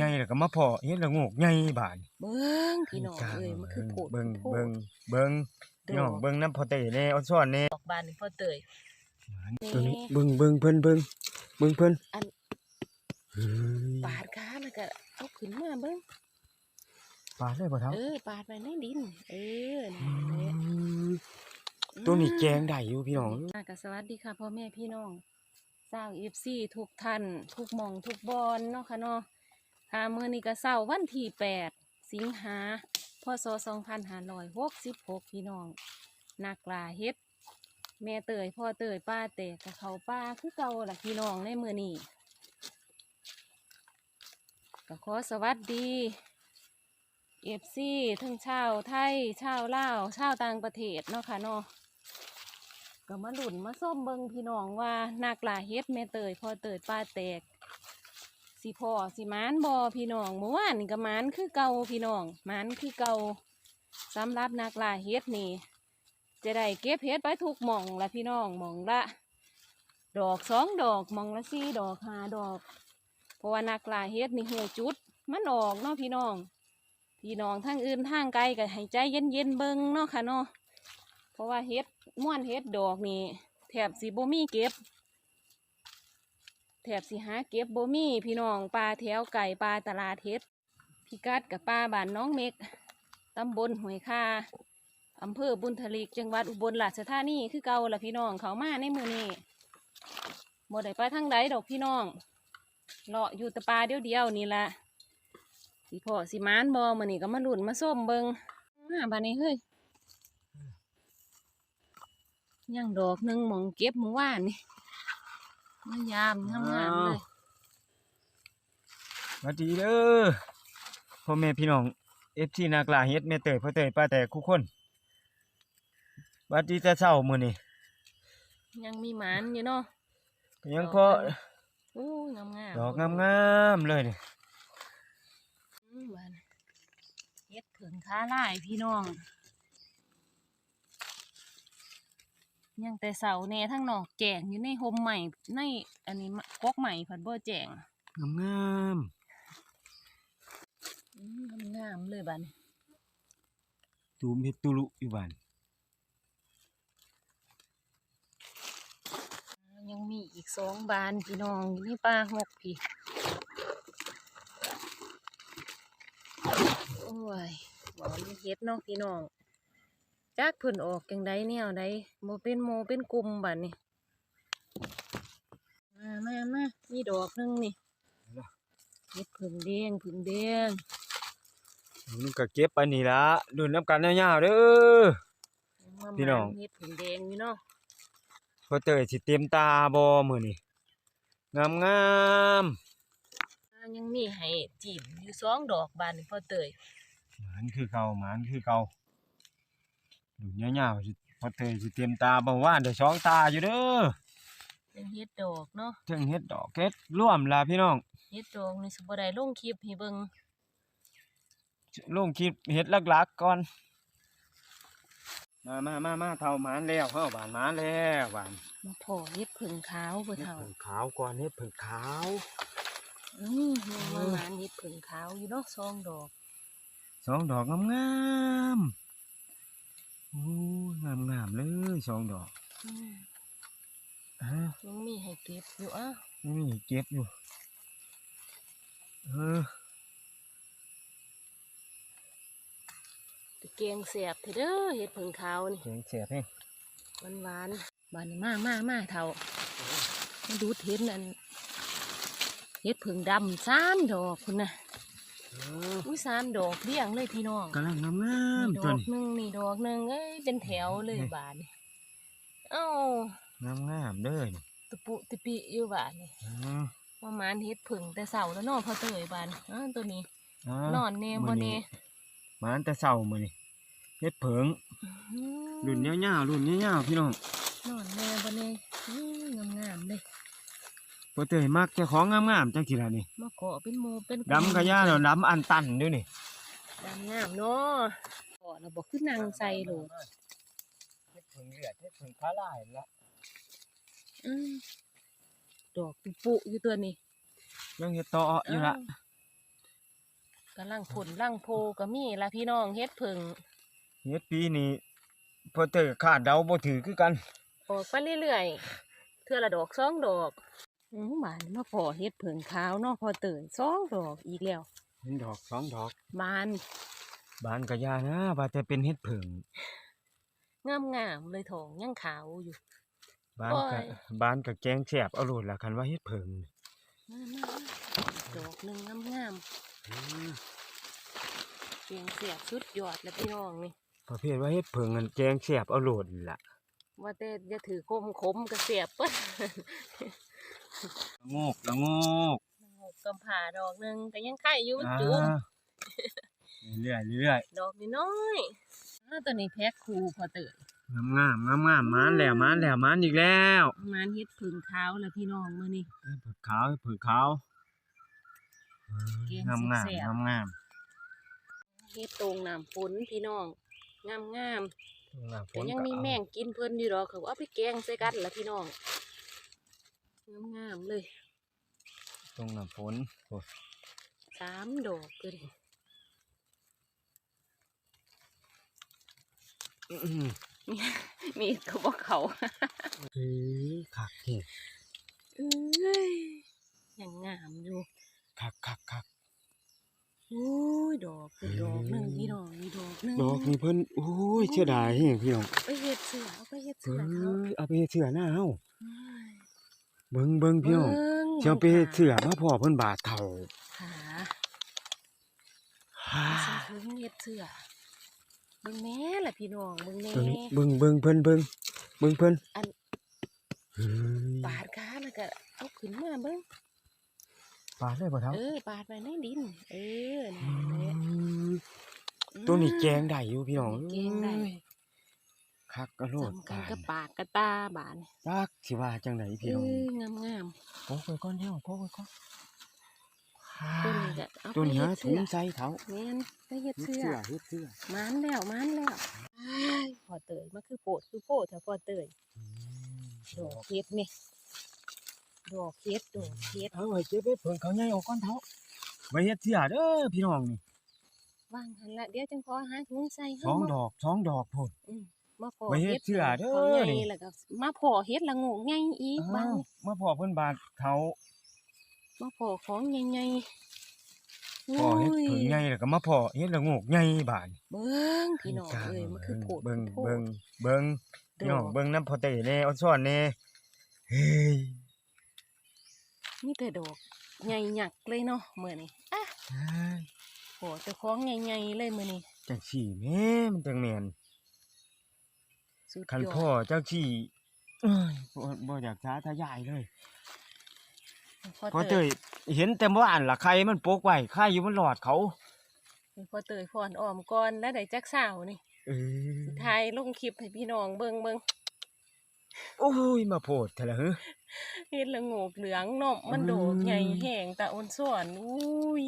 ใหญ่แล้วก็มาเพาะเฮ็ดละโงกใหญ่บาดเบิ่งพี่น้องเอ้ยมันคือโผดเบิ่งโพดเบิ่งเบิ่งพี่น้องเบิ่งน้ำพอเตแน่ออนซ่อนแน่ดอกบานนี่พ่อเตยตัวนี้เบิ่งเบิ่งเพิ่นเบิ่งเบิ่งเพิ่นอันเฮ้ยปาดขาแล้วก็เอาขึ้นมาเบิ่งปาดเลยบ่เท่าเออปาดไปในดิน เออนั่นแหละตัวนี้แกงได้อยู่พี่น้องอะก็สวัสดีค่ะพ่อแม่พี่น้องสร้างเอฟซีทุกท่าน ทุกหมองทุกบอลเนาะค่ะเนาะ ค่ะมื้อนี้ก็เช้าวันที่แปดสิงหาพศสองพันห้าร้อยหกสิบหกพี่น้องนักลาเฮ็ด แม่เตยพ่อเตยป้าเตะกับเขาป้าคือเก่าล่ะพี่น้องในมื้อนี้ก็ขอสวัสดีเอฟซีทั้งชาวไทยชาวลาวชาวต่างประเทศเนาะค่ะเนาะก็มาหลุนมาส้มเบิงพี่น้องว่านักลาเฮ็ดแม่เตยพ่อเตยป้าแตก สิพอสิมานบอพี่น้องเมื่อวานนี่ก็มานคือเก่าพี่น้องมานคือเก่าสำหรับนักลาเฮ็ดนี่ จะได้เก็บเฮ็ดไปทุกหม่องละพี่น้องหม่องละ ดอกสองดอกหม่องละสี่ดอกห้าดอก เพราะว่านักลาเฮ็ดนี่หูจุด มันออกเนาะพี่น้อง พี่น้องทางอื่นทางไกลก็ให้ใจเย็นๆเบิ้งเนาะค่ะเนาะเพราะว่าเฮ็ดม่วนเฮ็ดดอกนี่แถบสีบ่มีเก็บ แถบสีหาเก็บบ่มีพี่น้องปลาแถวไก่ปลาตลาดเฮ็ดพิกัดกับปลาบ้านน้องเม็กตำบลห้วยคาอำเภอบุญทลิกจังหวัดอุบลราชธานีคือเก่าละพี่น้องเขามาในมือนี้บ่ได้ไปทางใดดอกพี่น้องเลาะอยู่แต่ปลาเดียวๆนี่ละสิพ่อสิมานบ่มื้อนี้ก็มาหลุนมาส้มเบิงมาบ้านนี้เฮ้ยยังดอกหนึ่งมองเก็บเมื่อวานนี่ มายามงามๆเลยสวัสดีเด้อพ่อแม่พี่น้อง FC นักล่าเฮ็ดแม่เตยพ่อเตยป้าแต่คู่คนสวัสดีแต่เช้ามื้อนี้ยังมีหมานอยู่เนาะก็ยังพออู้งามๆดอกงามๆเลยนี่อืมบ้านเฮ็ดผึ่งค้าลายพี่น้อง ยังแต่เสาแหน่ทั้งนอกแจงอยู่ในโฮมใหม่ในอันนี้มะกกใหม่ผัดบ่แจงงามอืมงามๆเลยบ้านๆตูมเฮ็ดตุลุอยู่บ้านยังมีอีกสองบานพี่น้องอยู่ในป่าหกพี่โอ้ยบอกมันเฮ็ดเนาะพี่น้อง จักเพิ่นออกจังไดแนวใดโมเป็นโมเป็นกลุ่มบัดนี้มามามามีดอกหนึงนี่เฮ็ดผึ่งแดงผึ่งแดงมันก็เก็บไปนี่ละดูน้ำกันยาวๆเด้อมาพี่น้องเฮ็ดผึ่งแดงอยู่เนาะพ่อเตยสิเต็มตาบ่มื้อนี้งามงามอ่ายังมีให้จีบอยู่สองดอกบานนี่พ่อเตยหมานคือเก่าหมานคือเก่า ดูยาวๆสิพ่อเตยสิเต็มตาบ่ว่าได้สองตาอยู่เด้อเป็นเฮ็ดดอกเนาะถึงเฮ็ดดอกเฮ็ดร่วมล่ะพี่น้องเฮ็ดดอกนี่สิบ่ได้ลงคลิปให้เบิ่งลงคลิปเฮ็ดหลักๆก่อน มามามามาเท่าหมานแล้วเฮาบานหมานแล้วบานมาพอเฮ็ดผึ่งขาวบ่เฮ็ดเท่าผึ่งขาวก่อนเฮ็ดผึ่งขาวอืมยังมาหมานเฮ็ดผึ่งขาวอยู่เนาะสองดอกสองดอกงามๆ โอ้ยงามๆเลยสองดอกอืมฮะยังมีให้เก็บอยู่อะนี่เก็บอยู่ เออตะเกียงเสียบเถอะเด้อเฮ็ดผึ่งขาวนี่เสียงเสียบให้หวานหวานๆบานนี้มามามาเท่ามาดูดเห็นอันเฮ็ดผึ่งดำสามดอกคุณน่ะเอออุ้ยสามดอกเรียงเลยพี่น้องกำลังงามนี่ๆดตัวอกนี้หนึ่งนี่ดอกหนึ่งเอ้ยเป็นแถวเลยนี่บานนี่เอ้างามๆเด้อนี่ตะปุตะปิอยู่บานนี่เออประมาณเฮ็ดผึ่งแต่เสาแล้วเนอนพอเตยบานอ้าวตัวนี้อ่นอนเนบ่เนหมานแต่เช้ามื้อนี้เฮ็ดเผิงรุ่นยาวๆรุ่นยาวๆพี่น้อง นอนเนบ่เนอื้องามๆเลย บ่เตยมักเจ้าของงามๆจังซี่ล่ะนี่มาเกาะเป็นโมเป็นดำกะย่าเนาะดำอันตันด้วยนี่ดำงามเนาะเกาะเราบอกขึ้นนางใส่โหลดเฮ็ดเผิงเลือดเฮ็ดเผิงขาลายละอืมดอกตุปุอยู่ตัวนี้ยังเฮ็ดต่ออยู่ละาวกำลังผลลังโพก็มีละพี่น้องเฮ็ดผึ่งเฮ็ดปีนี้พอเตอคาดเดาบ่ถือคือกันออกไปเรื่อยๆเทื่อละดอกสองดอก อืมบานมาพอเฮ็ดผึ่งขาวเนาะพอเตื่นสองดอกอีกแล้วหนึ่งดอกสองดอกบานบานกะยานะว่าแต่เป็นเฮ็ดเผิงงามๆเลยทองยังขาวอยู่บานกะโอ้ยบานกะแกงแซ่บเอาโลดล่ะคันว่าเฮ็ดเผิงมาๆดอกหนึ่งงามๆเสียงเสียบสุดยอดแล้วพี่น้องนี่ประเภทว่าเฮ็ดเผิงอันแกงแซ่บเอาโลดล่ะว่าแต่จะถือคมคมๆก็เสียบเปิ้น ละโงกละโงกกำผ่าดอกหนึ่งก็ยังไข่อยู่อ่าจุ่มเรื่อยๆเรื่อยดอกน้อยๆอ้าวตัวนี้แพ็คคูพอเตื่นๆงามๆงามๆมานแล้วมานแล้วมานอีกแล้วมันเฮ็ดผึ่งขาวแล้วพี่น้องมื้อนี้เฮ็ดเผือกขาวเฮ็ดเผือกขาวแกงงามงามแซ่บงามงามเฮ็ดตรงน้ำฝนพี่น้องงามงามงามๆแต่ยังมีแมงกินเพิ่นอยู่ดอกเขาเอาไปแกงใส่กันละพี่น้อง งามงามๆเลยตรงน้ำฝนโอ้สามดอกเลยอื้อหือมีดก็บอกเขาเฮ้ยคักเฮ้เอ้ยยังงามอยู่คักคักคักโอ้ยดอกเป็นดอกหนึ่งพี่น้องมีดอกหนึ่งดอกนี่เพิ่นโอ้ยเชื่อดายแฮงพี่น้องไปเฮ็ดเสือเอาไปเฮ็ดเอเสือเขาอเอาไปเฮ็ดเสื้อหน้าเฮา เอ้ยเบิ่งเบิ่งพี่น้องเบิ่งสิเอาไปเฮ็ดเสื้อมาพ่อเพิ่นบาดเฒ่าขาฮ่าใส่ถึงเฮ็ดเสือเบิ่งแม่ล่ะพี่น้องเบิ่งแม่ตัวนี้เบิ่งเบิ่งเพิ่นเบิ่งเบิ่งเพิ่นอันเฮ้ยปาดขาแล้วก็เอาขึ้นมาเบิ่งปาดเลยบ่เฒ่าเออปาดไปในดิน เออนั่นแหละตัวนี้แกงได้อยู่พี่น้องแกงได้เอ้ย คักกะโลดสำกันปานกับปากกับตาบานจักสิว่าจังไดเอพี่น้ององามงามโอ้ยก่อนเฮาโอ้ยก่อนๆตัวนี้ก็เอาตัวไปนี้เฮ็หาดถุเสืงอใส่เฒ่าแม่นไปเฮ็ดเฮ็ดเสือเสื้อเฮ็ดเสื้อมันแล้วมันแล้วอ้ายพอเตยมันคือโปดคือโปดถ้าพอเตยดอกเฮ็ดนี่ดอกเฮ็ดดอกเฮ็ดเอาไว้เก็บไว้เพิ่นเขาใหญ่ออกก่อนเฒ่าไว้เฮ็ดเสื้อเด้อพี่น้องนี่วางหันละเดี๋ยวจังขอหาถุงใส่สให้องมาดอกสองดอกพุ่น มาพอไว้เฮ็ดเสื้อเด้อเขาใหญ่นี่แล้วก็มาพอเฮ็ดละโงกใหญ่อีกบาอ้างวมาพ่อเพิ่นบาดเฒ่ามาพอของใหญ่ๆพ่อเฮ็ดโอ้ยเพิ่งใหญ่แล้วก็มาพ่อเฮ็ดละโงกใหญ่บาดเบิ่งพี่น้องเอ้ยมันคือโพดเบิ่งโพดเบิ่งเบิ่งพี่น้องดกเบิ่งน้ำพอเตแน่เอาซ่อนแน่เฮ้ยมีแต่ดอกใหญ่หยักเลยเนาะมื้อนี้อะเฮ้ยโหเจ้าของใหญ่ๆเลยมื้อนี้จังสี่แม่มันจังแม่น สุดคันยอดพ่อจังสี่เอ้ยบ่บ่อยากช้าทายายเลยพอพอเตเตยยเห็นแต่ว่าอันละใครมันโปกไว้ใครอยู่มันหลอดเขาพอเตยพรอ้อมก่อนแล้วได้จักสาวนี่เออสิถ่ายลงคลิปให้พี่น้องเบิ่งเบิ่งโอ้ยมาโพดเถอะละเฮ้อเฮ็ดละโงกเหลืองเนาะมันโดดอืมใหญ่แห้งตาอ่อนซ้อนอุ้ย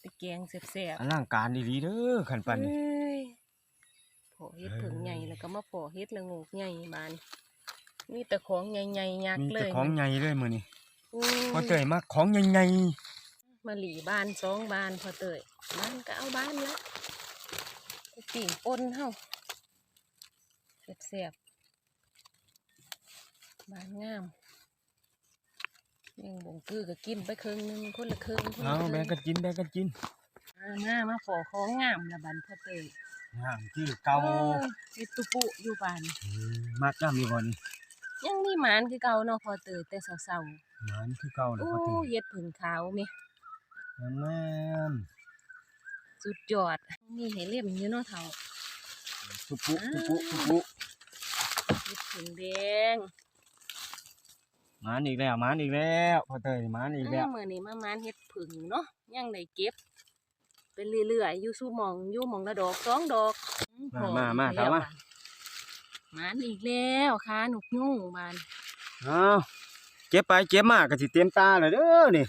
ไปแกงแซ่บอลังการดีๆเด้อคันๆปันนี่เอ้ยพอ เฮ็ดเออผึ่งใหญ่แล้วก็มาพอเฮ็ดละโงกใหญ่บานมีแต่ของใหญ่ๆยักมีษ์เลแต่ยของใหญ่เลยมื้อนี้อุ้ยพอเตยมาของใหญ่มาหลีบ้านสองบ้านพอเตยบ้านก็เอาบ้านละไปปิ่งปนเฮาแซ่บๆบ้านงามยังบ่งกือก็กินไปครึ่งหนึงคนละครึ่งคนๆเอาละครึ่แบ่งกันกินแบ่งกันกินอ่ามามาขอของงามละบันพ่อเตย งามที่เก่าออเฮ็ดตุปุอยู่บ้านมักจ้ามีบ่นี่ยังมีหมานคือเก่าเนาะพ่อเตยแต่เศร้าหมันคือเก่าๆแล้วโอ้พอเตยเฮ็ดผึ่งขาวแม่งามสุดยอดมีให้เล่มอยู่เนาะเฒ่าๆตุปุตุปุตุปุเฮ็ดผึ่งแดงหมันอีกแล้วหมันอีกแล้วพอเตยหมันอีกแล้วอ่ามื้อนี้มาหมานเฮ็ดผึ่งเนาะยังได้เก็บ เป็นเรื่อยๆอยู่สู่หม่องอยู่หม่องละดอกสองดอกอืมาพอมามาอีกถามแล้วมาบดหมานอีกแล้วขาหนุกยุ่งบานเอาเก็บไปเก็บมาก็สิเต็มตาเลยเด้อนี่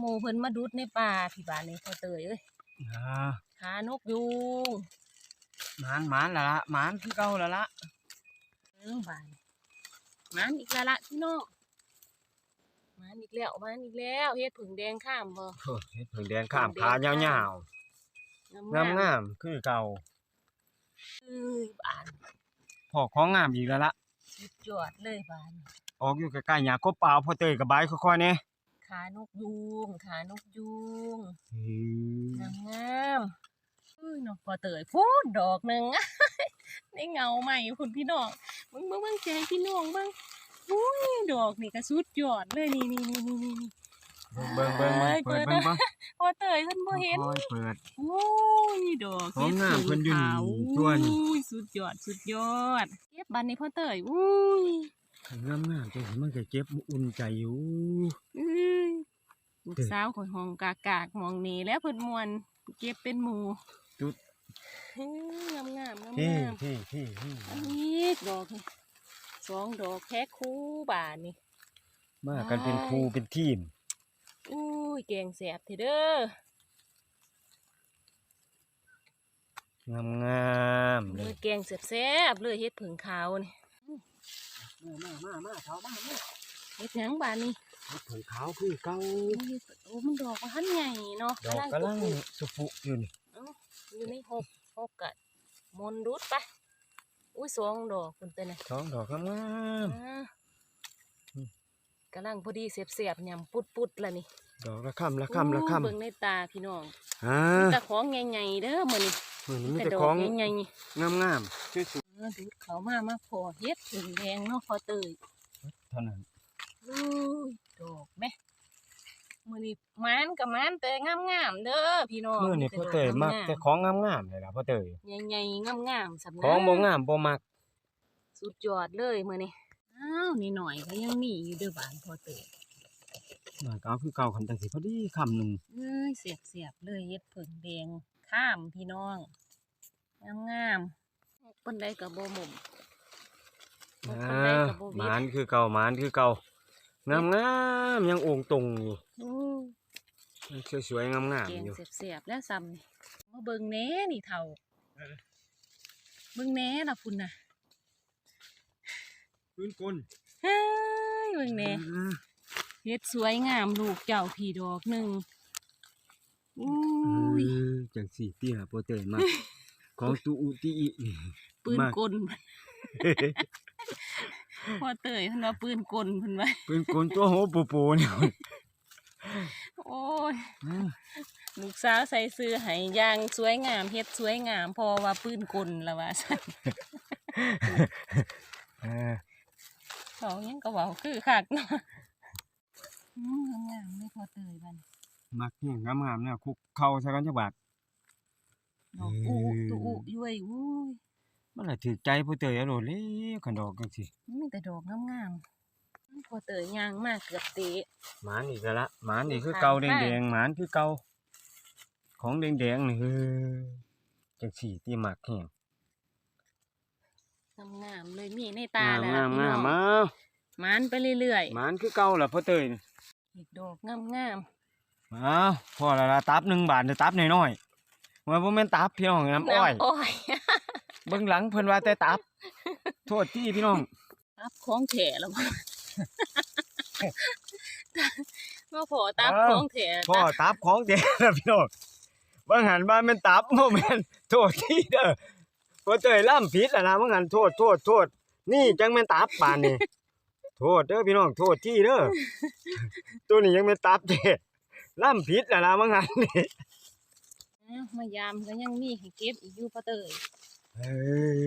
หมู่เพิ่นมาดุดในป่าพี่บ้านนี่พ่อเตยเอ้ยอ่าขานกยูงหมันหมันละละหมันคือเก่าละละเออบานหมันอีกแล้วละพี่น้องห มาอีกแล้วมาอีกแล้วเฮ็ดผึ่งแดงข้ามบ่โอ้เฮ็ดผึ่งแดงข้ามขายาวงามๆงามๆคือเก่าเอ้ยบานพอของงามอีกแล้วล่ะสุดยอดเลยบานออกอยู่ใกล้ๆหญ้ากบเปล่าพอเตยกับบายค่อยๆแหน่ขานกยูงขานกยูงอืมงามงามๆอุ้ยนกพอเตยพูดดอกหนึ่งได้เงาใหม่คุณพี่น้องมึงมึงมึงแจงพี่น้องเบ้าง อุ้ยดอกนี่ก็สุดยอดเลยนี่นี่นี่นี่นี่นี่เบิ่งเบิ่งเบิ่งเอ้ยเปิดเปิเบิ่ดงเบิ่งพอเตยท่านบ่เห็นค่อยๆเปิด โอ้ยดอกของงามเพิ่นอยู่นี่ขาวตัวนี่อุ้ยสุดยอดสุดยอดเก็บบันนี้พ่อเตยอุ้ยงามงามๆจังสิมันก็เก็บอุ่นใจอยู่อื้อลูกสาวของห้องกากากๆมองนี่แล้วเพิ่นมวนเก็บเป็นหมู่จุด เฮ้ยงามงามงามที่งามที่ที่ที่อันนี้ดอกนี่ สองดอกแค่คู่บานนี่ มากันเป็นครูเป็นทีม อุ้ยแกงแสบเถอะเด้องามงามๆเลเลยยแกงแสบๆเลยเฮ็ดผึ่งขาวนี่มามามาเท้ามามาเฮ็ดหยังบานนี่ผงขาวคือเก่าโอ้ยโอ้มันดอกมันใหญ่เนาะดอกกำลังปลูกสุปุอยู่นี่อยู่ในหกหกกะมนรุดไป อุ้ยสองดอกคุณเต้นนะสองดอกงามอ่าอืมกำลังพอดีเสียบเสียบๆยำปุดปุดๆละนี่ๆดอกละคำละคำละอู้คำเบิ่งในตาพี่น้องอ่าแต่ของใหญ่ๆเด้อมื้อนี้มือนี้มีแต่แต่ดอขกองใหญ่งามงามๆสวยๆเออดูดเขามามาพอเฮ็ดถึงแดงเนาะพอเตยๆเท่านั้นอุ้ยดอกแม่ มื้อนี้หมานกับหมานแต่งามๆเด้อพี่น้องเมื่อนี่แต่พ่อดเตยมักงาแต่ของงามงามๆเลยล่ะพ่อเตยใหญ่ๆงามๆสำนัของบ่งามบ่มักสุดยอดเลยมื้อนี้อ้าวนี่หน่อยก็ยังมีอยู่เด้อบานพอเตยมาก็เอาคือเก่าคันจังสิพอดีคำหนึงเอ้ยเสียบเสียบๆเลยเฮ็ดผึ่งแดงข้ามพี่น้องงามงามๆปันไดกับโบหมุมอ่าปันไดกับโบหวิมานคือเก่าหมานคือเก่า งามงามๆยังโองตรงอยู่อู้ยังสวยๆงามแกๆงอยู่เสียบเสียบๆแล้วซ้ำนี่มาเบิ่งแหน่นี่เท่าเบิ่งแหน่ล่ะพุ่นน่ะพื้นกลเฮ้ยเบิ่งแหน่เฮ็ดสวยงามลูกเจ้าพี่ดอกหนึ่งอู้ยจังสี่ที่หาโปรเตยมาของตูอุติอินี่ปืนมากกล พอเตยเพิ่นว่าปืนกลเพิ่นว่าปืนกลตัวโหปูปูเนี่ยโอ้ยลูกสาวใส่เสื้อให้อยางสวยงามเฮ็ดสวยงามเพอว่าปืนกลละว่าซั่นเออเขาหยังก็เว้าคือคักเนาะอืมงามเลยพอเตยบัดนมักเนี่ยงามๆเนี่ยคุกเข้าใส่กันจักบาทดอกอูตุอุย้วยอุ้ย มันละถือใจโปรเตยอร่อยเลยขันดอกจังสิมีแต่ดอกงามๆพอเตยย่างมากเกือบเตะหมานอีกแล้วละหมานนี่คือเก่าแดงๆหมานคือเก่าของแดงๆนี่เฮ้ยจังสี่ที่มักแห้งงามๆเลยมีในตางามแล้วงามพี่น้งาอมงมาหมันไปเรื่อยหมานคือเก่าล่ะพ่อเตยนี่ๆอีกดอกงามอ้าวพอและละตับหนึ่งบาทจะตับน้อยๆว่าบ่แม่นตับพี่น้องๆน้ำอ้อย น้ำอ้อยเบิ่งหลังเพิ่นว่าแต่ตับ โทษที่พี่น้องตับของแถแล้วบ่มาพอตับอ้าวของแถพ่อตับของแท้นะพี่น้องบางหันว่าแม่นตับบ่แม่นโทษที่เด้อพ่อเตยล่ำผิดแล้วนะบางหันโทษโทษโทษนี่จังแม่นตับปานนี้โทษเด้อพี่น้องโทษที่เด้อตัวนี้ยังแม่นตับแท้ล่ำผิดแล้วนะบางหันนี่อ้าวมายามก็ยังมีให้เก็บอีกอยู่ปะเตย เอ้ย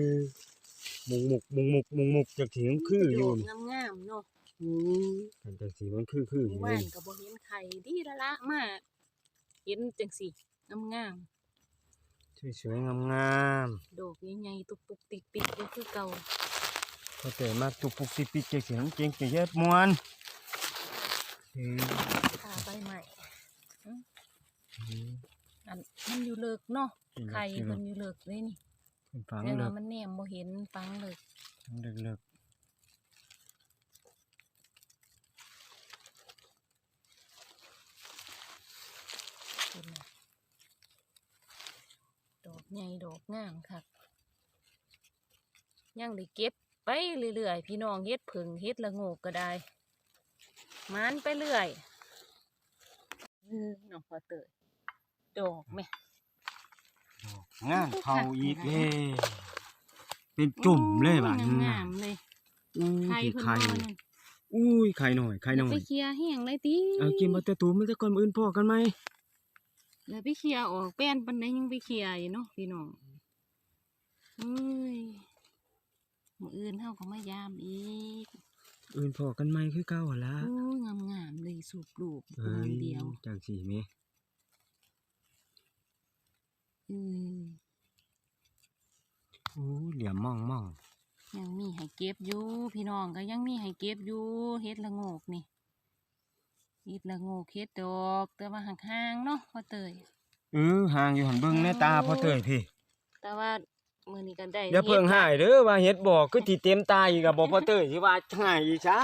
มุงมุกมุงมุกมุงมุกจังสิมันคืออยู่นี่ดอกงามๆเนาะกันจังสีมันคือคืออเมื่ยู่อวานี่นก็บ่เห็นไข่ดีละละมาเห็นจังสิงามสวยๆงามๆดอกใหญ่ๆตุกปุกติกปิกอยู่คือเก่าๆเขาเตยมากตุกปุกติกปิกเจ๊เสียงเก่งเจ๊เย็บมวนเออตาใบใหม่อันมันอยู่เลิกเนาะไข่เพิ่นอยู่เลิกเลยนี่ ฝังแต่เลิว่ากมันแนมบ่เห็นฟังเลิกเลิกเลิกพุ่นน่ะดอกใหญ่ดอกงามคักยังได้เก็บไปเรื่อยๆพี่น้องเฮ็ดผึ่งเฮ็ดละโงกก็ได้มันไปเรื่อยเออน้องพอเตยดอกแม่ งานเข้าอีกเลยเป็นจุ่มเลยบาดนี้งามๆเลยอุ้ยไข่ไข่เพิ่นนอนนั่นอุ้ยไข่หน่อยไข่หน่อไปยเคลียร์แห้งเลยติเอากินมาแต่ตูมันจะก่อนมื้ออื่นพอกันไหมแล้วไปเคลียร์ออกแป้นปันไดยังไปเคลียร์อยู่เนาะพี่น้องเอ้ยมื้ออื่นเฮาก็มายามอีกอื่นพอกันไหมคือเก่าหั่นละโอ้ยงามๆเลยสูบลูกเอ้นยเดียวจังสี่แม่ อืมโอ้ยเหลี่ยมม่องม่องยังมีให้เก็บอยู่ พี่น้องก็ยังมีให้เก็บอยู่เฮ็ดละโงกนี่เฮ็ดละโงกเฮ็ดดอกแต่ว่าห่างๆเนาะพ่อเตยเออห่างอยู่หันเบิ่งในตาพอเตยพี่ แต่ว่ามื้อนี้ก็ได้อย่าเพิ่งหายเด้อว่าเฮ็ดบ่คือที่เต็มตาอีกอะบ่พอเตยสิว่าหายอีกซะ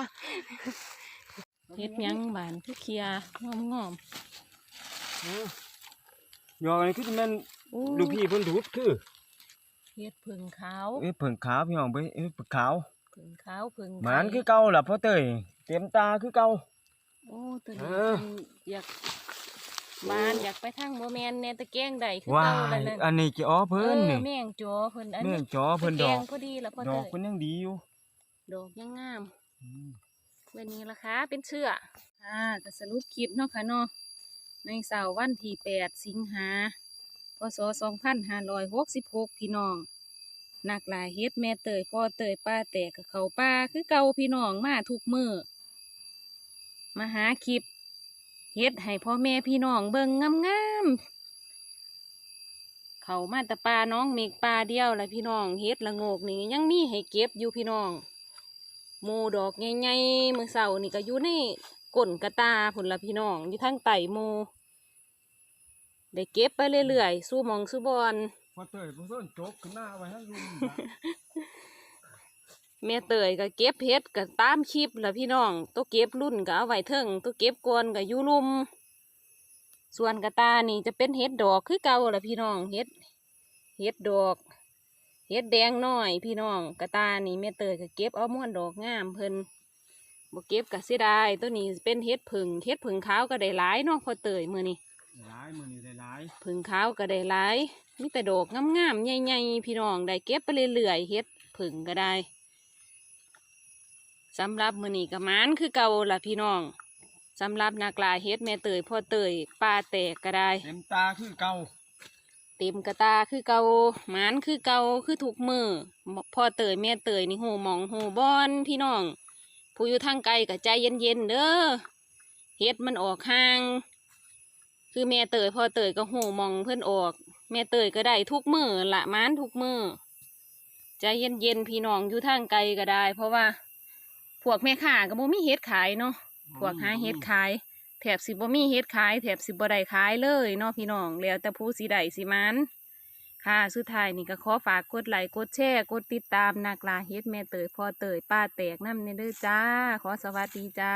เฮ็ดหยังบานคือเคลียร์งอมยอกนี่คือสิแม่นๆอู้ ลูกพี่เพิ่นดูดคือเฮ็ดผึ่งขาวเอ้ยเพิ่นขาวพี่น้องเบ้ยเอ้ยเพิ่นขาวผึ่งขาวผึ่งหมานไข่คือเก่าล่ะพอเตยเต็มตาคือเก่าโอ้ตัวเอนี้อมันอยากบานอยากไปทางบ่แม่นแน่ตะแกรงใดคือว้าเก่าแล้วยนั่นอันนี้จะอ้อเพิ่นเอนี่อแม่งจอเพิ่นอันแม่นี้งจอเพิ่นดอกตะแกรงพอดีแล้วพ่อดเตอกยเพิ่นยังดีอยู่ดอกยังงามวันนี้ราคาเป็นเชื่อค่ะก็สรุปคลิปเนาะค่ะเนาะในเสาร์วันที่แปดสิงหาพ ศสองพันห้าร้อยหกสิบหกพี่น้องนักหลายเฮ็ดแม่เตยพ่อเตยป้าแตกกับเขาป้าคือเก่าพี่น้องมาทุกมือมาหาคลิปเฮ็ดให้พ่อแม่พี่น้องเบิ่งงามๆเขามาแต่ปลาน้องเมกปลาเดียวแหละพี่น้องเฮ็ดละโงกนี่ยังมีให้เก็บอยู่พี่น้องหมูดอกใหญ่ๆมือเสานี่ก็อยู่ในก้นกระตาผุนละพี่น้องอยู่ทางไต่หมู ได้เก็บไปเรื่อยๆ สู้หมองสู้บอลพอเตยบ่ส้นจกขึ้นหน้าไว้ให้ลุงแม่เตยก็เก็บเพชรก็ตามคลิปละพี่น้องตัวเก็บรุ่นก็เอาไว้เทิงตัวเก็บกวนก็อยู่ลุม ส่วนกระตานี่จะเป็นเห็ดดอกคือเก่าละพี่น้องเห็ดเห็ดดอกเห็ดแดงน้อยพี่น้องกระตานี่แม่เตยก็เก็บเอาม้วนดอกงามเพิ่นบ่เก็บก็เสียดายตัวนี้เป็นเห็ดผึ่งเห็ดผึ่งขาวก็ได้หลายเนาะพอเตยมื้อนี้หลายมื้อนี้ได้ หลายผึ่งขาวก็ได้หลายมีแต่ดอกงามๆใหญ่ๆพี่น้องได้เก็บไปเรื่อยๆเห็ดผึ่งก็ได้สำหรับมื้อนี้ก็หมานคือเก่าล่ะพี่น้องสำหรับนักลาเฮ็ดแม่เตยพ่อเตยป้าแตกก็ได้เต็มตาคือเก่าเต็มกระตาคือเก่าหมานคือเก่าคือถูกมือพ่อเตยแม่เตยนี่หูหมองหูบอนพี่น้อง ผู้อยู่ทางไกลก็ใจเย็นๆเด้อเฮ็ดมันออกห่าง คือแม่เตยพ่อเตยก็หูหมองเพื่อนออก แม่เตยก็ได้ทุกมือละหมานทุกมือใจเย็นๆพี่น้องอยู่ทางไกลก็ได้ เพราะว่า พวกแม่ค้าก็บ่มีเฮ็ดขายเนาะพวกหาเฮ็ดขาย แถบสิบ่มีเฮ็ดขายแถบสิบ่ได้ขายเลยเนาะพี่น้องแล้วแต่ผู้สิได้สิมันค่ะสุดท้ายนี่ก็ขอฝากกดไลค์กดแชร์กดติดตามนักลาเฮ็ดแม่เตยพ่อเตยป้าแตกน้ำในเด้อจ้า ขอสวัสดีจ้า